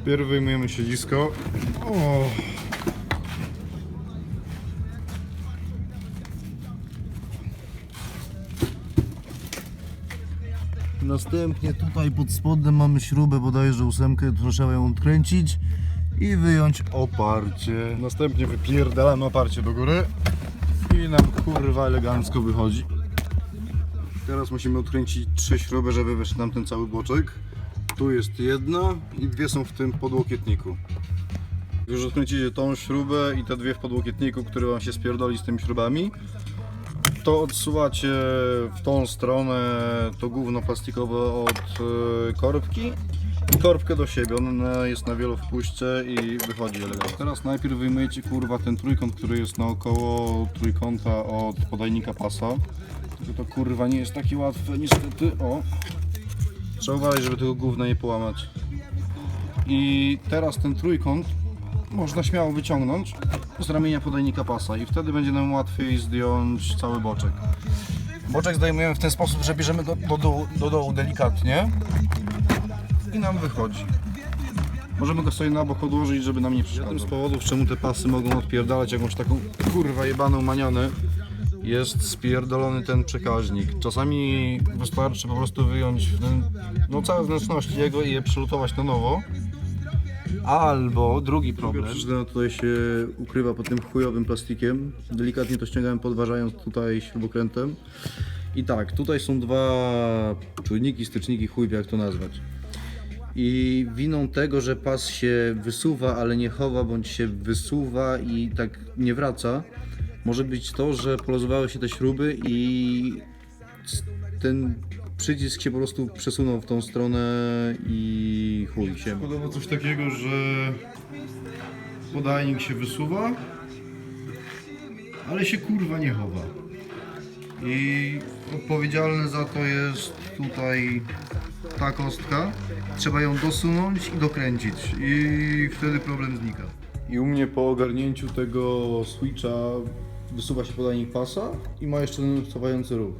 Wpierw wyjmujemy siedzisko. O. Następnie tutaj pod spodem mamy śrubę bodajże ósemkę, to trzeba ją odkręcić i wyjąć oparcie. Następnie wypierdalamy oparcie do góry i nam kurwa elegancko wychodzi. Teraz musimy odkręcić trzy śruby, żeby wyszedł nam ten cały boczek. Tu jest jedna i dwie są w tym podłokietniku. Już odkręcicie tą śrubę i te dwie w podłokietniku, które wam się spierdoli z tymi śrubami, to odsuwacie w tą stronę to gówno plastikowe od e, korbki i korbkę do siebie. Ona jest na wielowpuście i wychodzi elegancko. Teraz najpierw wyjmujecie kurwa ten trójkąt, który jest naokoło trójkąta od podajnika pasa. Tylko to kurwa nie jest takie łatwe niestety. O! Trzeba uważać, żeby tego gówna nie połamać. I teraz ten trójkąt można śmiało wyciągnąć z ramienia podajnika pasa i wtedy będzie nam łatwiej zdjąć cały boczek. Boczek zdejmujemy w ten sposób, że bierzemy go do dołu, do dołu delikatnie i nam wychodzi. Możemy go sobie na bok odłożyć, żeby nam nie przeszkadzał. Jednym z powodów, czemu te pasy mogą odpierdalać jakąś taką kurwa jebaną manianę jest spierdolony ten przekaźnik. Czasami wystarczy po prostu wyjąć no, całe wnętrzności jego i je przylutować na nowo. Albo drugi problem. Przyczyna tutaj się ukrywa pod tym chujowym plastikiem. Delikatnie to ściągałem podważając tutaj śrubokrętem. I tak, tutaj są dwa czujniki, styczniki, chuj wie jak to nazwać. I winą tego, że pas się wysuwa, ale nie chowa, bądź się wysuwa i tak nie wraca, może być to, że poluzowały się te śruby i ten przycisk się po prostu przesunął w tą stronę i chuj się. Podoba coś takiego, że podajnik się wysuwa, ale się kurwa nie chowa. I odpowiedzialny za to jest tutaj ta kostka. Trzeba ją dosunąć i dokręcić i wtedy problem znika. I u mnie po ogarnięciu tego switcha wysuwa się podajnik pasa i ma jeszcze ten cofający ruch.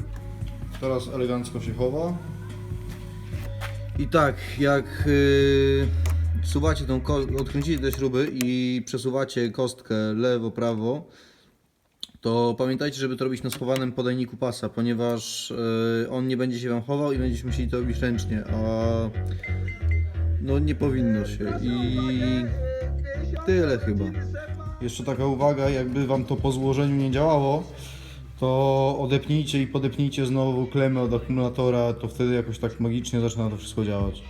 Teraz elegancko się chowa. I tak, jak yy, suwacie tą odkręcicie te śruby i przesuwacie kostkę lewo, prawo, to pamiętajcie, żeby to robić na schowanym podajniku pasa, ponieważ yy, on nie będzie się Wam chował i będziecie musieli to robić ręcznie, a no nie powinno się i tyle chyba. Jeszcze taka uwaga, jakby Wam to po złożeniu nie działało, to odepnijcie i podepnijcie znowu klemę od akumulatora, to wtedy jakoś tak magicznie zaczyna to wszystko działać.